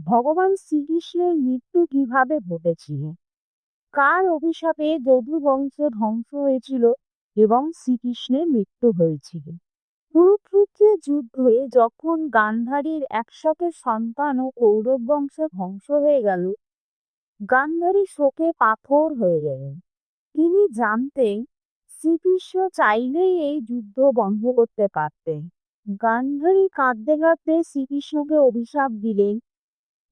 ভগবান শ্রীকৃষ্ণের মৃত্যু কীভাবে ঘটেছিল কার অভিশাপে যদু বংশ ধ্বংস হয়েছিল এবং শ্রীকৃষ্ণের মৃত্যু হয়েছিল কুরুক্ষেত্রের যুদ্ধে যখন গান্ধারীর একশত সন্তান ও কৌরব বংশ ধ্বংস হয়ে গেল, গান্ধারী শোকে পাথর হয়ে গেলেন তিনি জানতেন শ্রীকৃষ্ণ চাইলেই এই যুদ্ধ বন্ধ করতে পারতেন। গান্ধারী কাঁদতে কাঁদতে শ্রীকৃষ্ণকে অভিশাপ দিলেন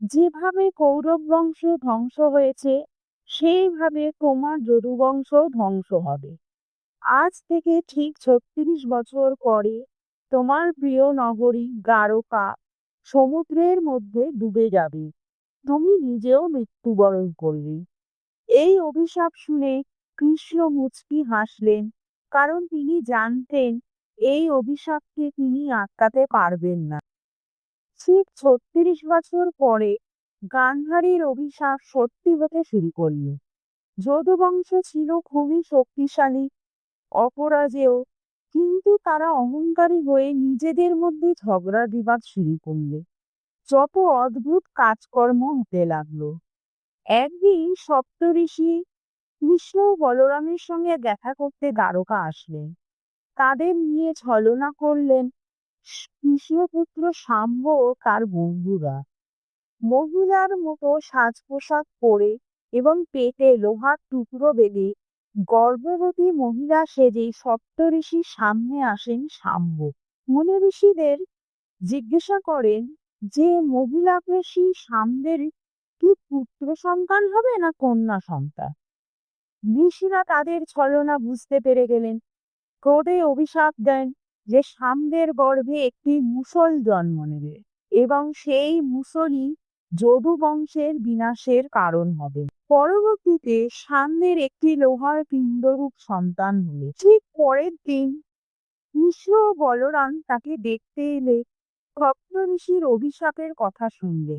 যেভাবে কৌরব বংশ ধ্বংস হয়েছে, সেইভাবে তোমার যদুবংশ ধ্বংস হবে। আজ থেকে ঠিক ছত্রিশ বছর পরে তোমার প্রিয় নগরী দ্বারকা সমুদ্রের মধ্যে ডুবে যাবে। তুমি নিজেও মৃত্যুবরণ করবে। এই অভিশাপ শুনে কৃষ্ণ মুচকি হাসলেন, কারণ তিনি জানতেন এই অভিশাপকে তিনি আটকাতে পারবেন না। ঠিক ছত্রিশ বছর পরে গান্ধারীর অভিশাপ সত্যি হতে শুরু করল। যদুবংশ ছিল খুবই শক্তিশালী, অপরাজেয়, কিন্তু তারা অহংকারী হয়ে নিজেদের মধ্যে ঝগড়া বিবাদ শুরু করলে। যত অদ্ভুত কাজকর্ম হতে লাগল। একদিন সপ্তঋষি কৃষ্ণ বলরামের সঙ্গে দেখা করতে দ্বারকা আসলেন। তাদের নিয়ে ছলনা করলেন কৃষ্ণপুত্র সাম্য ও তার বন্ধুরা। মহিলার মতো সাজ পোশাক পরে এবং পেটে লোহার টুকরো বেঁধে গর্ভবতী মহিলা সেজে সপ্তঋষির সামনে আসেন সাম্য। মুনি ঋষিদের জিজ্ঞাসা করেন, যে মহিলা ঋষি সামদের কি পুত্র সন্তান হবে না কন্যা সন্তান? ঋষিরা তাদের ছলনা বুঝতে পেরে গেলেন। ক্রোধে অভিশাপ দেন যে সামদের গর্ভে একটি মুসল জন্ম নেবে এবং সেই মুসলই যদু বংশের বিনাশের কারণ হবে। পরবর্তীতে সামনের একটি লোহার পিণ্ডরূপ সন্তান হলে ঠিক পরের দিন ও বলরাম তাকে দেখতে এলে ভক্ত ঋষির অভিশাপের কথা শুনলে।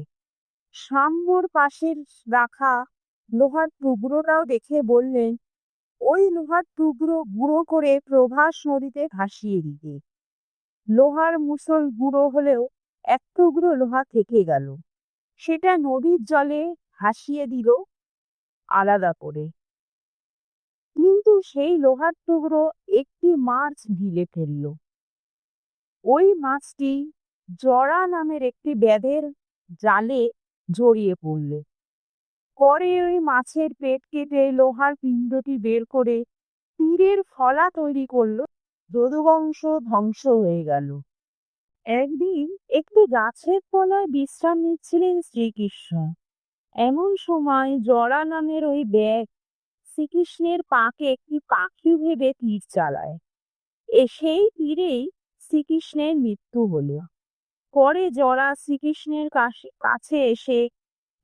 সাম্যর পাশের রাখা লোহার টুকরোটাও দেখে বললেন ওই লোহার টুকরো গুঁড়ো করে প্রভাস নদীতে ভাসিয়ে দিতে। লোহার মুসল গুঁড়ো হলেও এক টুকরো লোহা থেকে গেল। সেটা নদীর জলে ভাসিয়ে দিল আলাদা করে। কিন্তু সেই লোহার টুকরো একটি মাছ ঢিলে ফেলল। ওই মাছটি জরা নামের একটি ব্যাধের জালে জড়িয়ে পড়লে। পরে ওই মাছের পেট কেটে লোহার পিণ্ডটি বের করে তীরের ফলা তৈরি করল। যদুবংশ ধ্বংস হয়ে গেল। একদিন একটি গাছের তলায় বিশ্রাম নিচ্ছিলেন শ্রীকৃষ্ণ। এমন সময় জরা নামের ওই ব্যাগ শ্রীকৃষ্ণের পাকে একটি পাখি ভেবে তীর চালায়। এ সেই তীরেই শ্রীকৃষ্ণের মৃত্যু হলো। পরে জরা শ্রীকৃষ্ণের কাছে এসে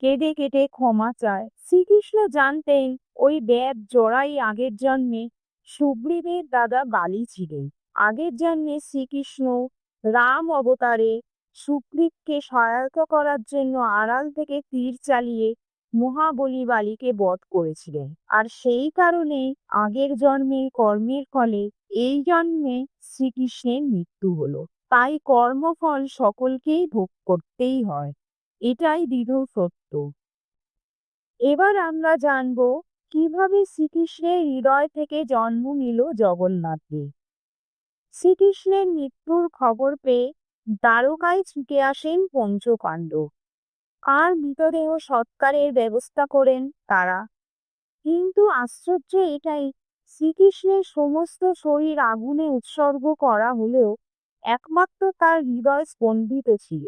কেঁদে কেটে ক্ষমা চায়। শ্রীকৃষ্ণ জানতেন, ওই ব্যাগ জড়াই আগের জন্মে সুগ্রীবের দাদা বালি ছিলেন। আগের জন্মে শ্রীকৃষ্ণ রাম অবতারে সুগ্রীবকে সহায়তা করার জন্য আড়াল থেকে তীর চালিয়ে মহাবলী বালিকে বধ করেছিলেন। আর সেই কারণে আগের জন্মের কর্মের ফলে এই জন্মে শ্রীকৃষ্ণের মৃত্যু হলো। তাই কর্মফল সকলকেই ভোগ করতেই হয়। এটাই দৃঢ় সত্য। এবার আমরা জানব কীভাবে শ্রীকৃষ্ণের হৃদয় থেকে জন্ম নিল জগন্নাথে শ্রীকৃষ্ণের মৃত্যুর খবর পেয়ে দ্বারকায় ছুটে আসেন পঞ্চপাণ্ডব আর মৃতদেহ সৎকারের ব্যবস্থা করেন তারা। কিন্তু আশ্চর্য এটাই, শ্রীকৃষ্ণের সমস্ত শরীর আগুনে উৎসর্গ করা হলেও একমাত্র তার হৃদয় স্পন্দিত ছিল।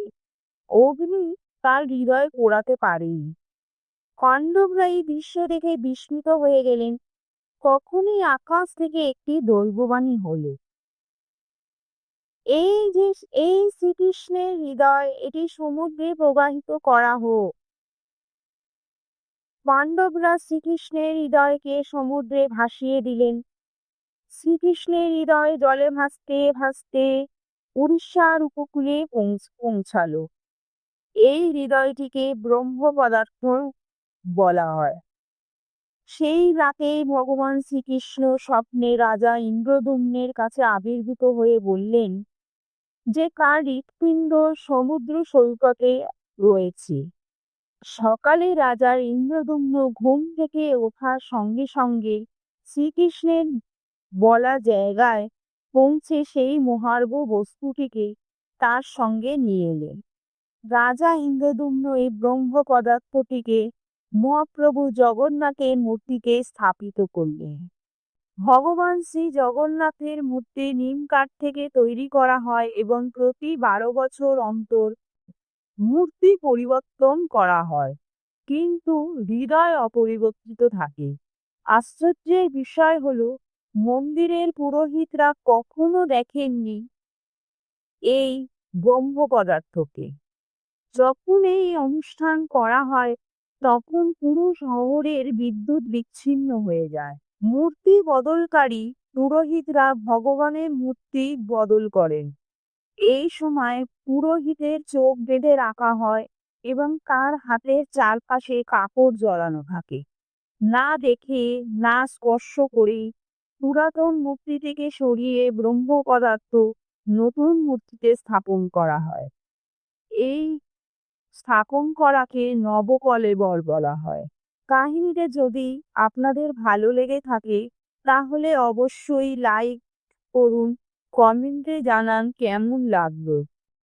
অগ্নি তার হৃদয় পোড়াতে পারেনি। পাণ্ডবরা এই দৃশ্য দেখে বিস্মিত হয়ে গেলেন। কখনই আকাশ থেকে একটি দৈববাণী হলো। এই যে, এই শ্রীকৃষ্ণের হৃদয়, এটি সমুদ্রে প্রবাহিত করা হোক। পাণ্ডবরা শ্রীকৃষ্ণের হৃদয়কে সমুদ্রে ভাসিয়ে দিলেন। শ্রীকৃষ্ণের হৃদয় জলে ভাসতে ভাসতে উড়িষ্যার উপকূলে পৌঁছালো। এই হৃদয়টিকে ব্রহ্ম পদার্থ বলা হয়। সেই রাতেই ভগবান শ্রীকৃষ্ণ স্বপ্নে রাজা ইন্দ্রদুম্নের কাছে আবির্ভূত হয়ে বললেন যে, কার হৃৎপিণ্ড সমুদ্র সৈকতে রয়েছে? সকালে রাজার ইন্দ্রদম্ন ঘুম থেকে ওঠার সঙ্গে সঙ্গে শ্রীকৃষ্ণের বলা জায়গায় পৌঁছে সেই মহার্ঘ বস্তুটিকে তার সঙ্গে নিয়ে এলেন। রাজা ইন্দ্রদুম্ন এই ব্রহ্ম পদার্থটিকে মহাপ্রভু জগন্নাথের মূর্তিকে স্থাপিত করলেন। ভগবান শ্রী জগন্নাথের মূর্তি নিম কাঠ থেকে তৈরি করা হয় এবং প্রতি বারো বছর অন্তর মূর্তি পরিবর্তন করা হয়, কিন্তু হৃদয় অপরিবর্তিত থাকে। আশ্চর্যের বিষয় হলো, মন্দিরের পুরোহিতরা কখনো দেখেননি এই ব্রহ্ম পদার্থকে যখন এই অনুষ্ঠান করা হয়, তখন পুরো শহরের বিদ্যুৎ বিচ্ছিন্ন হয়ে যায়। মূর্তি বদলকারী পুরোহিতরা ভগবানের মূর্তি বদল করেন। এই সময় পুরোহিতের চোখ বেঁধে রাখা হয় এবং তার হাতের চারপাশে কাপড় জড়ানো থাকে। না দেখে, না স্পর্শ করে পুরাতন মূর্তিটিকে সরিয়ে ব্রহ্ম পদার্থ নতুন মূর্তিতে স্থাপন করা হয়। এই স্থাপন করাকে নবকলেবর বলা হয়। কাহিনীটা যদি আপনাদের ভালো লেগে থাকে, তাহলে অবশ্যই লাইক করুন কমেন্টে জানান কেমন লাগল।